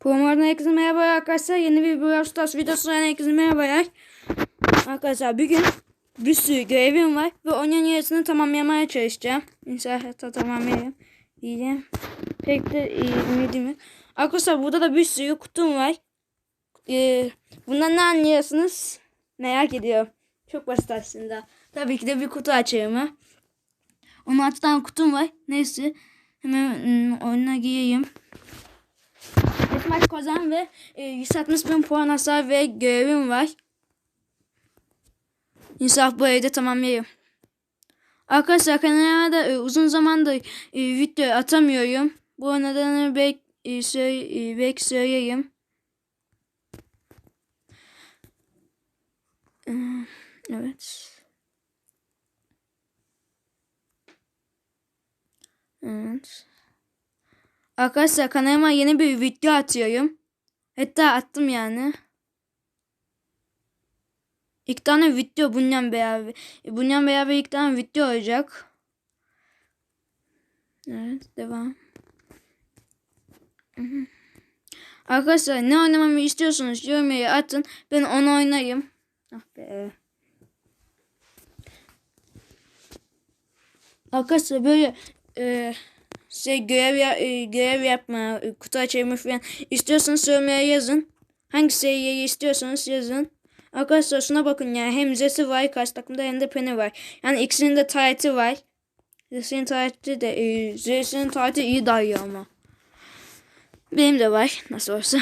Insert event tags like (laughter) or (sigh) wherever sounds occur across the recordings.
Programlardan herkese merhaba arkadaşlar. Yeni bir Brawl Stars videosuna herkese merhaba. Arkadaşlar bugün bir sürü görevim var ve onun yarısını tamamlamaya çalışacağım. İnşallah tamamlayayım diyeceğim. Pek de iyi ümidim yok. Arkadaşlar burada da bir sürü kutum var. Ee, bundan ne anlıyorsunuz? Merak ediyorum. Çok basit aslında. Tabii ki de bir kutu açayım. Onun altı tane kutum var. Neyse. Hemen ım, oyuna gireyim. Maç kazan ve e, 160 bin puan hasar ve görevim var. İnşallah bu evde tamamlayayım. Arkadaşlar kanalıma da e, uzun zamandır e, video atamıyorum. Bu nedenle belki, e, söyle, e, belki söyleyeyim. Evet. Evet. Arkadaşlar kanalıma yeni bir video atıyorum. Hatta attım yani. İlk tane video bununla beraber. Bununla beraber ilk tane video olacak. Evet devam. Arkadaşlar ne oynamamı istiyorsanız yorumlara atın. Ben onu oynayayım. Ah be. Arkadaşlar böyle e, şey görev, ya, e, görev yapma, e, kutu açayım falan istiyorsanız yorumlara yazın. Hangi seriyi istiyorsanız yazın. Arkadaşlar şuna bakın ya hem Zesi var karşı takımda hem de Penny var. Yani ikisinin de tarihti var. Zesi'nin tarihi de e, Zesi'nin tarihi iyi dayıyor ama. Benim de var nasıl olsa.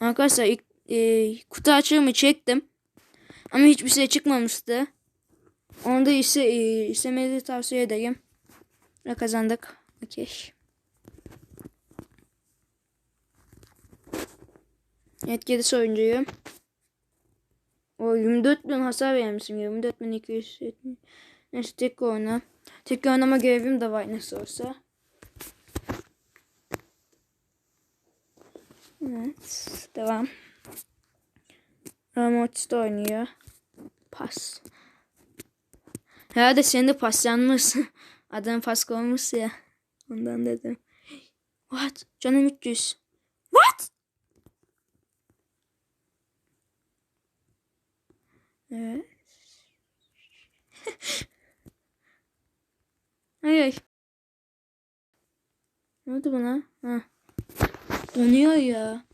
Arkadaşlar ilk, e, kutu açığımı çektim. Ama hiçbir şey çıkmamıştı. Onu da ise e, istemenizi tavsiye ederim. Ve kazandık. Okey. Evet gerisi oyuncuyum. O 24 bin hasar vermişim. 24 bin 270. Neyse tek oyna. Tek oynama görevim de var nasıl olsa. Evet. Devam. Ramots da oynuyor. Pas. Herhalde senin de paslanmış. (laughs) Adam pas koymuş ya. Ondan dedim. What? Canım 300. What? Evet. (laughs) ay ay. Ne oldu buna? Ha. Donuyor ya.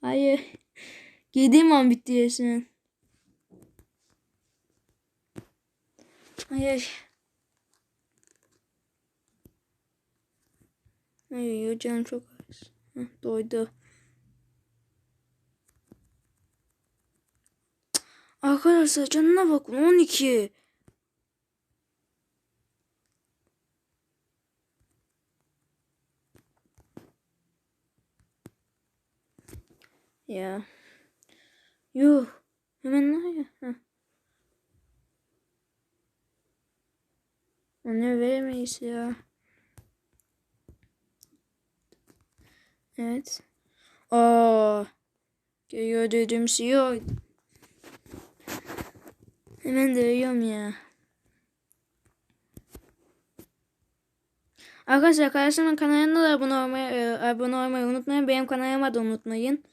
Hayır. Yediğim an bitti yesin. Hayır. Hayır canım çok az. Doydu. Arkadaşlar canına bakın 12. Ya. Yuh. Hemen ne ya? Heh. Onu veremeyiz ya. Evet. Aa. Geliyor dedim şey yok. Hemen dövüyorum ya. Arkadaşlar kardeşimin kanalına da abone olmayı, e, abone olmayı unutmayın. Benim kanalıma da unutmayın.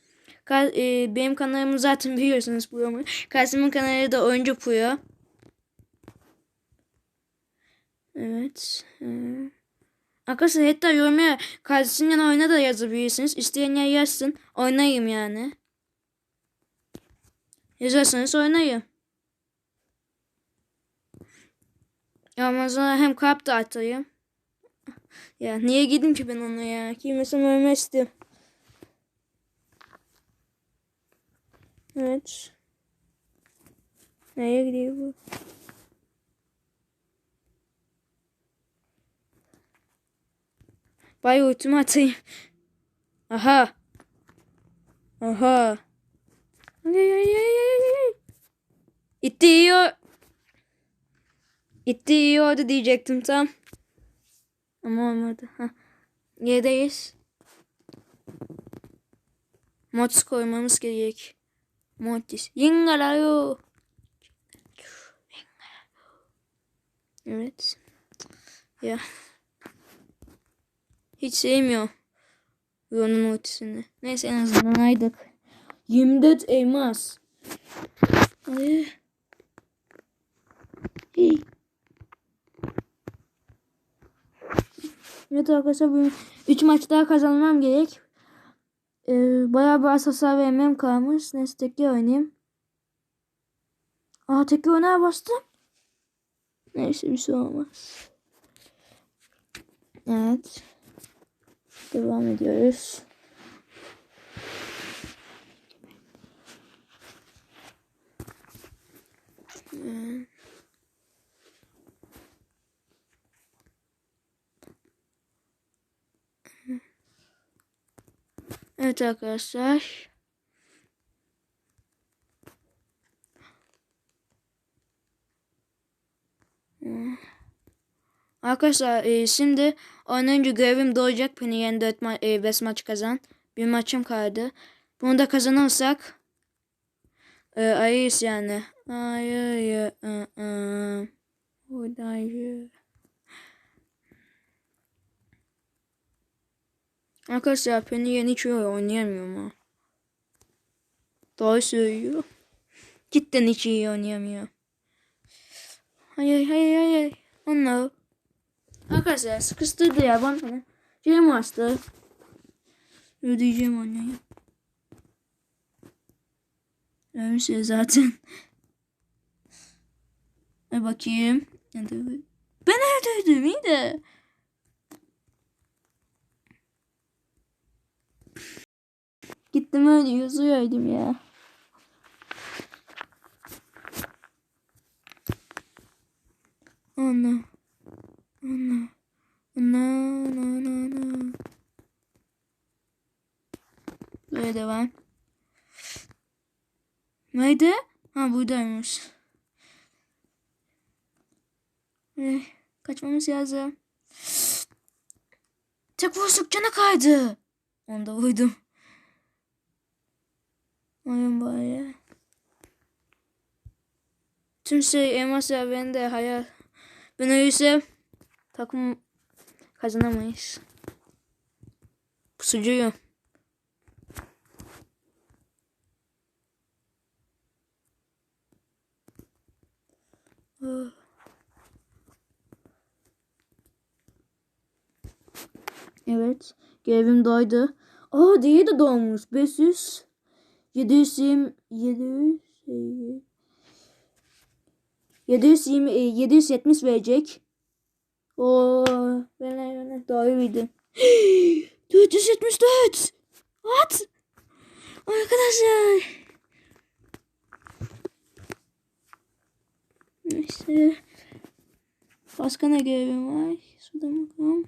Ka e, benim kanalımı zaten biliyorsunuz programı. Kardeşimin kanalı da Oyuncu Puyo. Evet. Ee, arkadaşlar hatta yorumlara kardeşimin oyna da yazabilirsiniz. İsteyenler yazsın. Oynayayım yani. Yazarsanız oynayayım. Ama sonra hem kap da atayım. Ya niye gideyim ki ben ona ya? Giymesem ölmezdim. Evet. Nereye gidiyor bu? Bay ultimi atayım. Aha. Aha. İtti o- İtti iyi oldu diyecektim tam. Ama olmadı. Ha. Yerdeyiz. Mods koymamız gerek. Mortis. Yingalayo. Evet. Ya. Hiç sevmiyorum. Ron'un ultisini. Neyse en azından aydık. 24 elmas. Ay. Hey. Evet arkadaşlar bu 3 maç daha kazanmam gerek. Ee, bayağı bir az hasar vermem kalmış. Neyse tekrar oynayayım. Aa tekrar oynaya bastım. Neyse bir şey olmaz. Evet. Devam ediyoruz. Evet arkadaşlar. Arkadaşlar e, şimdi oynayınca görevim doğacak. Beni yeni 4 ma 5 maç kazan. Bir maçım kaldı. Bunu da kazanırsak e, ayıyız yani. Ayı ı. Buradayı. Arkadaşlar beni yeni öyle oynayamıyorum ha. Doğru söylüyor. Cidden hiç iyi oynayamıyor. Hayır hayır hayır. Oh no. Arkadaşlar sıkıştırdı ya bana. Şeyim açtı. Ödeyeceğim onu. Ölmüş ya zaten. Hadi bakayım. Ben öldürdüm iyi de. Gittim öyle yazıyordum ya. Ana. Ana. Böyle devam. Nerede? Ha buradaymış. Eh, kaçmamız lazım. Tek vursuk cana kaydı. Onu da vurdum. Oyun bari. Tüm şey elmas ya ben de hayal. Ben öyleyse takım kazanamayız. Pusucuyum. Oh. Evet. Görevim doydu. Aa diye de doğmuş. 500. 720 700 720 770 verecek. O ben ben doğru bildim. (gasps) 474. What? Arkadaşlar. Neyse. Başka ne görevim var? Şurada bakalım.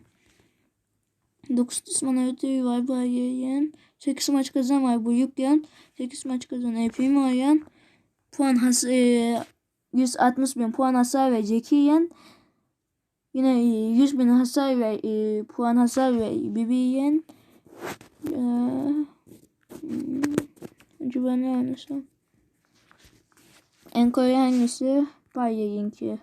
9 düşman ödülü var bu ayın. 8 maç kazan var bu yüklen. 8 maç kazan epeyim ayın. Puan has e, 160 bin puan hasar ve Zekiyen. Yine e, 100 bin hasar ve e, puan hasar ve Bibiyen. E, hmm, acaba ne oynasam? En kolay hangisi? Bayer'inki.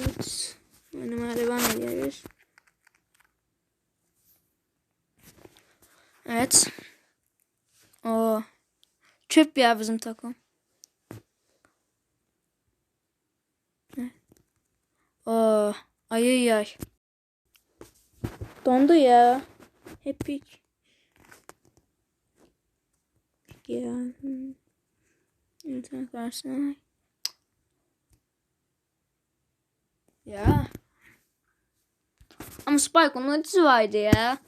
Evet. Oynamaya devam ediyoruz. Evet. O çöp ya bizim takım. O ayı yay. Dondu ya. Epic. Ya. hmm. Evet arkadaşlar. Ya. Ama Spike'ın ultisi vardı ya.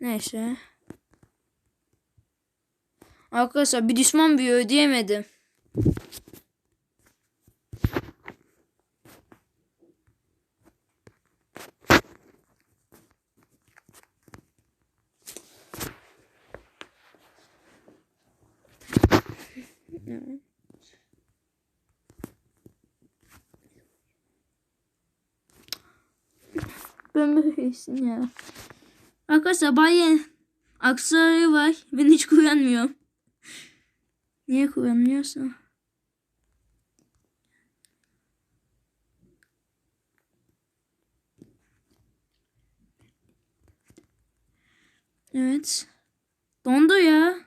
Neyse. Arkadaşlar bir düşman bir ödeyemedim. Ben böylesin ya. Arkadaşlar Bayern aksarı var. Ben hiç güvenmiyorum. Niye kullanmıyorsun? Evet. Dondu ya.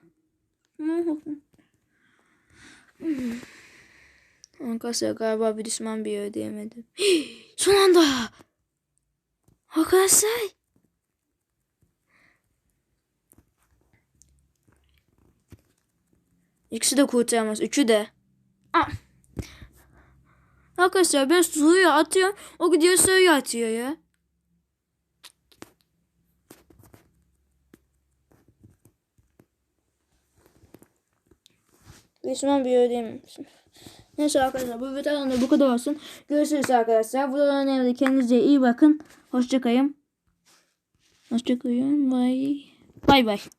Arkadaşlar galiba bir düşman bir ödeyemedim. (gasps) Son anda. Arkadaşlar. İkisi de kurtaramaz. Üçü de. Ah. Arkadaşlar ben suyu atıyorum. O gidiyor suyu atıyor ya. Düşman bir ödeyememişim. Neyse arkadaşlar bu videodan da bu kadar olsun. Görüşürüz arkadaşlar. Bu da önemli. Kendinize iyi bakın. Hoşçakalın. Hoşçakalın. Bye. Bye bye.